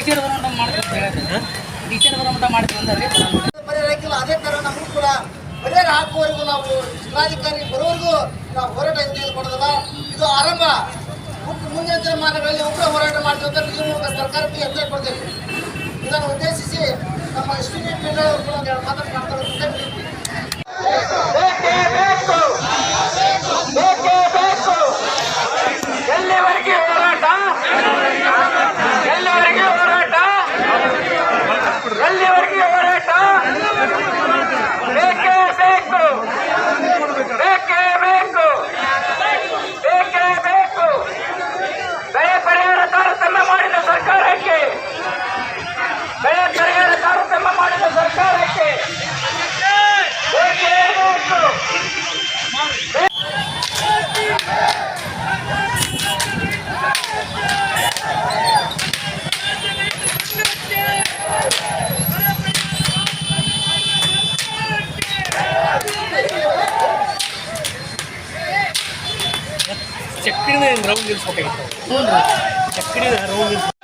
Teacher ಬರೋಂಟ ಮಾಡ್ತೀವಿ teacher ಬರೋಂಟ ಮಾಡ್ತೀವಿ ಅಂದ್ರೆ ಪರಿಹಾರಕ್ಕಿಲ್ಲ ಅದೇ ತರ ನಮಗೂ ಕೂಡ. ಪರಿಹಾರ ಹಾಕುವವರೆಗೂ ನಾವು ಜಿಲ್ಲಾಧಿಕಾರಿ ಬರೋವರೆಗೂ ನಾವು ಹೋರಾಟ ಹಿಂದೆ ಕೊಡೋದಲ್ಲ ಇದು ಆರಂಭ. ಮುಖ್ಯ ಮುಂದಿನ ದಿನಮಾನಗಳಲ್ಲಿ ಉಗ್ರ ಹೋರಾಟ ಮಾಡ್ತೀವಿ ಅಂತ ಮೂಲಕ ಸರ್ಕಾರಕ್ಕೆ ಎಚ್ಚರಿಕೆ ಕೊಡ್ತೇವೆ. ಇದನ್ನು ಉದ್ದೇಶಿಸಿ ನಮ್ಮ ಎಸ್ಟಿಮೇಟ್ ಮಂಡಳಿ சூழ்நிலை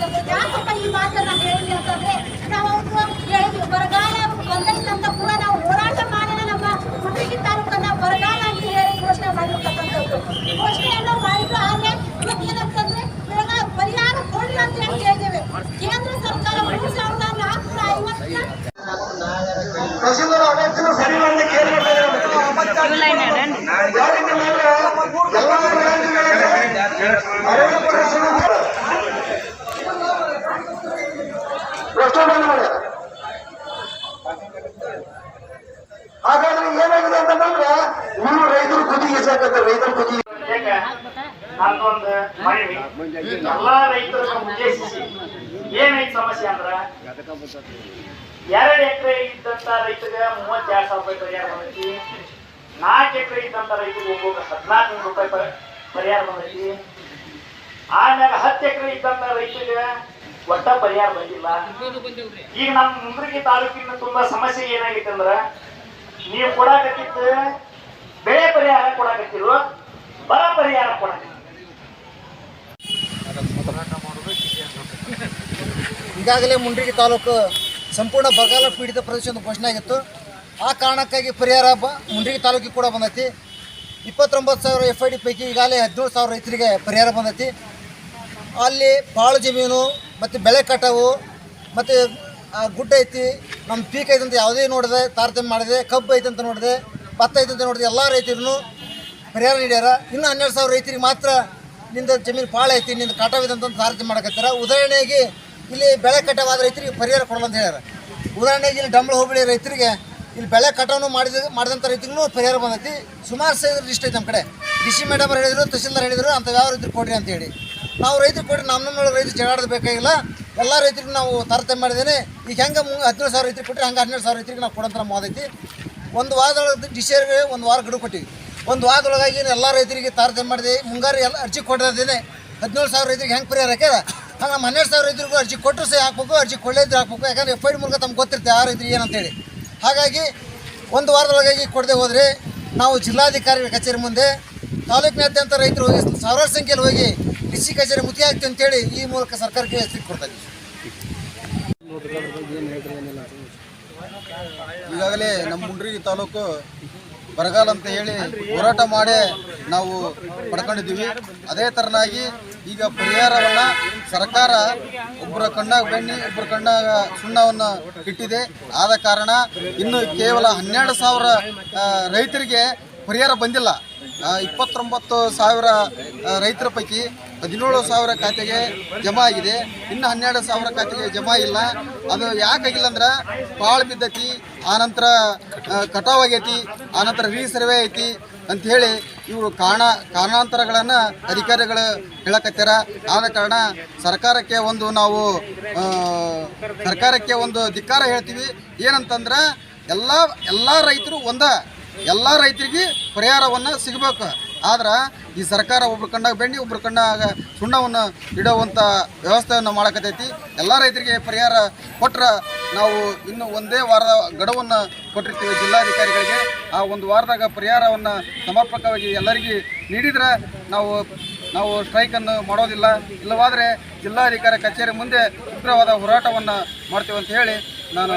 ಯಾಕಪ್ಪ ಈ ಮಾತನ್ನ ನಾನು ಹೇಳಿದ್ವಿ ಅಂತಂದ್ರೆ ನಾವು ಹೇಳಿದ್ವಿ ಬರಗಾಲ ಬಂದೈತಂತ ಕೂಡ ನಾವು ಹೋರಾಟ ಮಾಡೋಣ ನಮ್ಮ ಹುಡುಗಿ ತಾಲೂಕನ್ನ ಬರಗಾಲ ಅಂತ ಹೇಳಿ ಘೋಷಣೆ ಮಾಡಿರ್ತಕ್ಕಂಥದ್ದು. ಘೋಷಣೆಯನ್ನು ಮಾಡಿದ್ರು ಆದ್ರೆ ಏನಂತಂದ್ರೆ ಬರಗಾಲ ಪರಿಹಾರ ಕೊಡ್ಲಿ ಅಂತ ಹೇಳಿ ಹೇಳಿದ್ದೇವೆ. ಕೇಂದ್ರ ಸರ್ಕಾರ ಮೂರು ಸಾವಿರದ ನಾಲ್ಕುನೂರ ಐವತ್ತ ಸರಿ ಹಾಗಾದ್ರೆ ಏನಾಗಿದೆ ಅಂತಂದ್ರೆ ನೀವು ರೈತರು ಕುದಿಗೆ ಸಾಕಂತ ರೈತರ ಕುದಿಗೆ ಮನವಿ ಎಲ್ಲಾ ರೈತರನ್ನ ಉದ್ದೇಶಿಸಿ ಏನೈತಿ ಸಮಸ್ಯೆ ಅಂದ್ರ, ಎರಡು ಎಕರೆ ಇದ್ದಂತ ರೈತಗೆ ಮೂವತ್ತೆರಡ್ ಸಾವಿರ ರೂಪಾಯಿ ಪರಿಹಾರ ಬಂದೈತಿ. ನಾಲ್ಕು ಎಕರೆ ಇದ್ದಂತ ರೈತರಿಗೆ ಒಬ್ಬೊಬ್ಬ ಹದಿನಾಲ್ಕು ನೂರು ರೂಪಾಯಿ ಪರಿ- ಪರಿಹಾರ ಬಂದೈತಿ. ಆಮ್ಯಾಗ ಹತ್ತು ಎಕರೆ ಇದ್ದಂತ ರೈತಗೆ ಒಟ್ಟ ಪರಿಹಾರ ಬಂದಿಲ್ಲ. ಈಗ ನಮ್ಮ ಮುಂದ್ರಿಗೆ ತಾಲೂಕಿನ ತುಂಬಾ ಸಮಸ್ಯೆ ಏನಾಗಿತ್ತಂದ್ರ ನೀವು ಕೊಡಾಕತ್ತಿದ್ದು, ಬೆಳೆ ಪರಿಹಾರ ಕೊಡಾಕತ್ತಿರು ಬರ ಪರಿಹಾರ ಕೊಡಾಕತ್ತಿ ಈಗಾಗಲೇ ಮುಂಡ್ರಿಗಿ ತಾಲೂಕು ಸಂಪೂರ್ಣ ಬರಗಾಲ ಪೀಡಿತ ಪ್ರದೇಶ ಒಂದು ಘೋಷಣೆ ಆಗಿತ್ತು. ಆ ಕಾರಣಕ್ಕಾಗಿ ಪರಿಹಾರ ಬ, ಮುಂಡ್ರಿಗಿ ತಾಲೂಕಿಗೆ ಕೂಡ ಬಂದೈತಿ. ಇಪ್ಪತ್ತೊಂಬತ್ತು ಸಾವಿರ ಎಫ್ ಐ ಡಿ ಪೈಕಿ ಈಗಾಗಲೇ ಹದಿನೇಳು ಸಾವಿರ ರೈತರಿಗೆ ಪರಿಹಾರ ಬಂದೈತಿ. ಅಲ್ಲಿ ಪಾಳು ಜಮೀನು, ಮತ್ತು ಬೆಳೆ ಕಟಾವು, ಮತ್ತು ಗುಡ್ಡ ಐತಿ ನಮ್ಮ ಪೀಕ್ ಐತೆ ಅಂತ ಯಾವುದೇ ನೋಡಿದೆ, ತಾರತಮ್ಯ ಮಾಡಿದೆ, ಕಬ್ಬು ಐತೆ ಅಂತ ನೋಡಿದೆ, ಭತ್ತ ಐತೆ ಅಂತ ನೋಡಿದೆ, ಎಲ್ಲ ರೈತರು ಪರಿಹಾರ ನೀಡ್ಯಾರ. ಇನ್ನು ಹನ್ನೆರಡು ಸಾವಿರ ರೈತರಿಗೆ ಮಾತ್ರ ನಿಂದ ಜಮೀನು ಪಾಳ ಐತಿ, ನಿಂದ ಕಟಾವಿದೆ ಅಂತ ತಾರತಮ್ಯ ಮಾಡಕತ್ತಾರ ಉದಾಹರಣೆಗೆ, ಇಲ್ಲಿ ಬೆಳೆ ಕಟಾವಾದ ರೈತರಿಗೆ ಪರಿಹಾರ ಕೊಡಲ್ಲ ಅಂತ ಹೇಳ್ಯಾರ. ಉದಾಹರಣೆಗೆ, ಇಲ್ಲಿ ಡಂಬಳ ಹೋಬಳಿ ರೈತರಿಗೆ, ಇಲ್ಲಿ ಬೆಳೆ ಕಟಾವನ್ನು ಮಾಡಿದ ಮಾಡಿದಂಥ ರೈತರಿಗೂ ಪರಿಹಾರ ಬಂದೈತಿ. ಸುಮಾರು ಸೈಜ್ ಲಿಸ್ಟ್ ಐತೆ ನಮ್ಮ ಕಡೆ. ಡಿ ಸಿ ಮೇಡಮ್ ಹೇಳಿದ್ರು ತಹಸೀಲ್ದಾರ್ ಹೇಳಿದರು, ಅಂತ ಯಾವ ರೈತರು ಕೊಡ್ರಿ ಅಂತ ಹೇಳಿ. ನಾವು ರೈತರು ಕೊಡ್ರಿ ನಮ್ಮ ನಮ್ಮ ರೈತರು ಜಗಾಡೋದು ಬೇಕಾಗಿಲ್ಲ ಎಲ್ಲ ರೈತರಿಗೂ ನಾವು ತಾರತಮ್ಯ ಮಾಡಿದ್ದೇನೆ. ಈಗ ಹೆಂಗೆ ಹದಿನೇಳು ಸಾವಿರ ರೈತರಿಗೆ ಕೊಟ್ಟರೆ ಹಂಗೆ ಹನ್ನೆರಡು ಸಾವಿರ ರೈತರಿಗೆ ನಾವು ಕೊಡೋಂಥ ನಮ್ಮ ವಾದೈತಿ ಒಂದು ವಾರದೊಳಗೆ ಡಿಸೇರ್ಗೆ ಒಂದು ವಾರ ಗಡು ಕೊಟ್ಟಿವಿ. ಒಂದು ವಾರದೊಳಗಾಗಿ ಎಲ್ಲ ರೈತರಿಗೆ ತಾರತಮ್ಯ ಮಾಡಿದೆ. ಮುಂಗಾರು ಎಲ್ಲ ಅರ್ಜಿ ಕೊಡೋದೇನೆ ಹದಿನೇಳು ಸಾವಿರ ರೈತರಿಗೆ ಹೆಂಗೆ ಪರಿಹಾರ ಹಾಕ್ಯಾರ ಹಂಗೆ ನಮ್ಮ ಹನ್ನೆರಡು ಸಾವಿರ ರೈತರಿಗೂ ಅರ್ಜಿ ಕೊಟ್ಟರು ಸಹ ಹಾಕ್ಬೇಕು, ಅರ್ಜಿ ಕೊಳ್ಳೇದ್ರೆ ಹಾಕ್ಬೇಕು. ಯಾಕಂದ್ರೆ ಎಫ್ ಐ ಡಿ ಮೂಲಕ ತಮ್ಗೆ ಗೊತ್ತಿರುತ್ತೆ ಆ ರೈತರಿಗೆ ಏನಂತೇಳಿ ಹಾಗಾಗಿ ಒಂದು ವಾರದೊಳಗಾಗಿ ಕೊಡದೆ ಹೋದರೆ ನಾವು ಜಿಲ್ಲಾಧಿಕಾರಿಗಳ ಕಚೇರಿ ಮುಂದೆ ತಾಲೂಕಿನಾದ್ಯಂತ ರೈತರು ಹೋಗಿ ಸಾವಿರಾರು ಸಂಖ್ಯೆಯಲ್ಲಿ ಹೋಗಿ ಡಿ ಸಿ ಕಚೇರಿ ಮುತಿ ಆಗ್ತೀವಿ ಅಂತೇಳಿ ಈ ಮೂಲಕ ಸರ್ಕಾರಕ್ಕೆ ಎಚ್ಚರಿಕೆ ಕೊಡ್ತಾ ಈಗಾಗಲೇ ನಮ್ಮ ಮುಂಡ್ರಿ ತಾಲೂಕು ಬರಗಾಲ ಅಂತ ಹೇಳಿ ಹೋರಾಟ ಮಾಡಿ ನಾವು ಪಡ್ಕೊಂಡಿದ್ದೀವಿ. ಅದೇ ತರನಾಗಿ ಈಗ ಪರಿಹಾರವನ್ನು ಸರ್ಕಾರ ಒಬ್ಬರ ಕಣ್ಣಾಗ ಬೆಣ್ಣೆ ಒಬ್ಬರ ಕಣ್ಣಾಗ ಸುಣ್ಣವನ್ನು ಇಟ್ಟಿದೆ. ಆದ ಕಾರಣ ಇನ್ನು ಕೇವಲ ಹನ್ನೆರಡು ಸಾವಿರ ರೈತರಿಗೆ ಪರಿಹಾರ ಬಂದಿಲ್ಲ. ಇಪ್ಪತ್ತೊಂಬತ್ತು ಸಾವಿರ ರೈತರ ಪೈಕಿ ಹದಿನೇಳು ಸಾವಿರ ಖಾತೆಗೆ ಜಮಾ ಆಗಿದೆ. ಇನ್ನು ಹನ್ನೆರಡು ಸಾವಿರ ಖಾತೆಗೆ ಜಮಾ ಇಲ್ಲ. ಅದು ಯಾಕಾಗಿಲ್ಲ ಅಂದ್ರೆ ಪಾಳು ಬಿದ್ದೈತಿ ಆನಂತರ ಕಟಾವ್ ಆಗೈತಿ ಆನಂತರ ರೀಸರ್ವೆ ಐತಿ ಹೇಳಿ ಇವರು ಕಾರಣ, ಕಾರಣಾಂತರಗಳನ್ನು ಅಧಿಕಾರಿಗಳು ಹೇಳಕತ್ತಾರ ಆದ ಕಾರಣ ಸರ್ಕಾರಕ್ಕೆ ಒಂದು ನಾವು ಸರ್ಕಾರಕ್ಕೆ ಒಂದು ಧಿಕ್ಕಾರ ಹೇಳ್ತೀವಿ. ಏನಂತಂದ್ರೆ ಎಲ್ಲ ಎಲ್ಲ ರೈತರು ಒಂದ. ಎಲ್ಲ ರೈತರಿಗೆ ಪರಿಹಾರವನ್ನು ಸಿಗಬೇಕು. ಆದ್ರೆ ಈ ಸರ್ಕಾರ ಒಬ್ರ ಕಂಡಾಗ ಬೆಣ್ಣೆ, ಒಬ್ರ ಕಂಡಾಗ ಸುಣ್ಣವನ್ನು ಇಡುವಂಥ ವ್ಯವಸ್ಥೆಯನ್ನು ಮಾಡಕತ್ತೈತಿ. ಎಲ್ಲ ರೈತರಿಗೆ ಪರಿಹಾರ ಕೊಟ್ಟರೆ ನಾವು ಇನ್ನು ಒಂದೇ ವಾರದ ಗಡುವನ್ನು ಕೊಟ್ಟಿರ್ತೀವಿ ಜಿಲ್ಲಾಧಿಕಾರಿಗಳಿಗೆ. ಆ ಒಂದು ವಾರದಾಗ ಪರಿಹಾರವನ್ನು ಸಮರ್ಪಕವಾಗಿ ಎಲ್ಲರಿಗೆ ನೀಡಿದರೆ ನಾವು ನಾವು ಸ್ಟ್ರೈಕನ್ನು ಮಾಡೋದಿಲ್ಲ. ಇಲ್ಲವಾದರೆ ಜಿಲ್ಲಾಧಿಕಾರಿ ಕಚೇರಿ ಮುಂದೆ ಉಗ್ರವಾದ ಹೋರಾಟವನ್ನು ಮಾಡ್ತೀವಿ ಅಂತ ಹೇಳಿ ನಾನು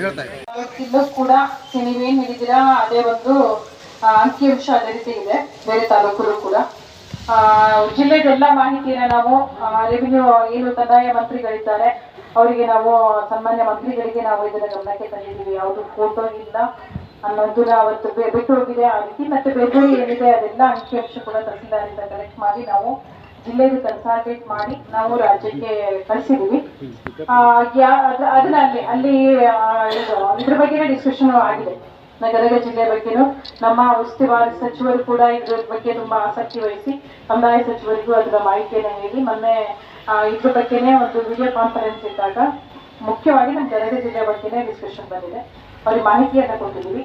ಹೇಳ್ತಾ ಇದ್ದೀನಿ. ಕೂಡ ಅದೇ ಒಂದು ಅಂಕಿಅಂಶ ಅದೇ ರೀತಿ ಇದೆ ಬೇರೆ ತಾಲೂಕಲ್ಲೂ ಕೂಡ. ಜಿಲ್ಲೆದೆಲ್ಲ ಮಾಹಿತಿಯನ್ನ ನಾವು ರೆವಿನ್ಯೂ ಏನು ಕಂದಾಯ ಮಂತ್ರಿಗಳಿದ್ದಾರೆ, ಅವರಿಗೆ ನಾವು, ಸನ್ಮಾನ್ಯ ಮಂತ್ರಿಗಳಿಗೆ ನಾವು ಇದನ್ನ ಗಮನಕ್ಕೆ ತಂದಿದ್ದೀವಿ. ಯಾವುದು ಫೋಟೋ ಇಲ್ಲ ಅನ್ನೋದು ಅವತ್ತು ಬಿಟ್ಟು ಹೋಗಿದೆ ಆ ರೀತಿ ಮತ್ತೆ ಬೇರೆ ಏನಿದೆ ಅದೆಲ್ಲ ಅಂಕಿಅಂಶ ಕೂಡ ತಹಸೀಲ್ದಾರಿಂದ ಕಲೆಕ್ಟ್ ಮಾಡಿ ನಾವು ಜಿಲ್ಲೆಗೆ ಕನ್ಸಾಲ್ಟೇಟ್ ಮಾಡಿ ನಾವು ರಾಜ್ಯಕ್ಕೆ ಕಳಿಸಿದೀವಿ ಅದನ್ನ ಅಲ್ಲಿ ಅಲ್ಲಿ ಇದ್ರ ಬಗ್ಗೆನೇ ಡಿಸ್ಕಷನ್ ಆಗಿದೆ. ಗದಗ ಜಿಲ್ಲೆ ಬಗ್ಗೆನೂ ನಮ್ಮ ಉಸ್ತುವಾರಿ ಸಚಿವರು ಕೂಡ ಇದ್ರ ಬಗ್ಗೆ ತುಂಬಾ ಆಸಕ್ತಿ ವಹಿಸಿ, ಕಂದಾಯ ಸಚಿವರಿಗೂ ಅದರ ಮಾಹಿತಿಯನ್ನು ಹೇಳಿ ಮೊನ್ನೆ ಇದ್ರ ಬಗ್ಗೆನೇ ಒಂದು ವಿಡಿಯೋ ಕಾನ್ಫರೆನ್ಸ್ ಇದ್ದಾಗ ಮುಖ್ಯವಾಗಿ ನಮ್ಮ ಗದಗ ಜಿಲ್ಲೆ ಬಗ್ಗೆನೇ ಡಿಸ್ಕಷನ್ ಬಂದಿದೆ. ಅವ್ರಿಗೆ ಮಾಹಿತಿಯನ್ನ ಕೊಟ್ಟಿದ್ದೀವಿ.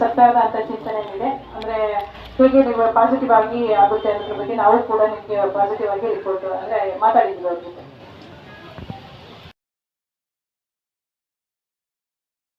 ಸರ್ಕಾರದ ಅಂತ ಚಿಂತನೆ ಇದೆ. ಅಂದ್ರೆ ಹೇಗೆ ನೀವು ಪಾಸಿಟಿವ್ ಆಗಿ ಆಗುತ್ತೆ ಅನ್ನೋದ್ರ ಬಗ್ಗೆ ನಾವು ಕೂಡ ನಿಮಗೆ ಪಾಸಿಟಿವ್ ಆಗಿ ರಿಪೋರ್ಟ್ ಅಂದ್ರೆ ಮಾತಾಡಿದ್ವಿ ಅವ್ರ ಜೊತೆ.